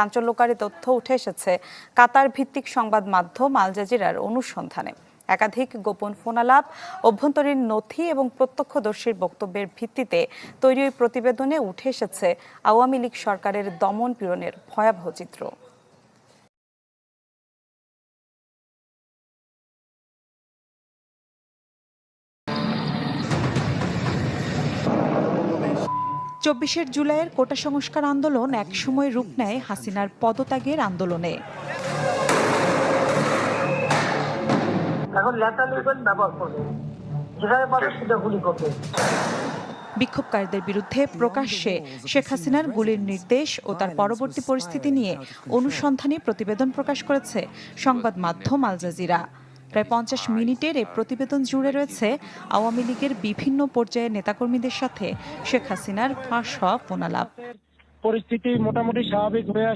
চাঞ্চল্যকারী তথ্য উঠে এসেছে কাতার ভিত্তিক সংবাদ মাধ্যম আল জাজিরার অনুসন্ধানে। একাধিক গোপন ফোনালাপ, অভ্যন্তরীণ নথি এবং প্রত্যক্ষদর্শীর বক্তব্যের ভিত্তিতে তৈরি ওই প্রতিবেদনে উঠে এসেছে আওয়ামী লীগ সরকারের দমন পীড়নের ভয়াবহ চিত্র। চব্বিশের জুলাইয়ের কোটা সংস্কার আন্দোলন একসময় রূপ নেয় হাসিনার পদত্যাগের আন্দোলনে। এখন লেটার লিখবেন ব্যবহার করবে। যেখানে পাবে সেটা গুলি করবে। বিক্ষোভকারীদের বিরুদ্ধে প্রকাশ্যে শেখ হাসিনার গুলির নির্দেশ ও তার পরবর্তী পরিস্থিতি নিয়ে অনুসন্ধানী প্রতিবেদন প্রকাশ করেছে সংবাদ মাধ্যম আল জাজিরা। প্রায় পঞ্চাশ মিনিটের এই প্রতিবেদন জুড়ে রয়েছে আওয়ামী লীগের বিভিন্ন পর্যায়ের নেতাকর্মীদের সাথে শেখ হাসিনার ফাঁস হওয়া ফোনালাপ। পরিস্থিতি মোটামুটি স্বাভাবিক হয়ে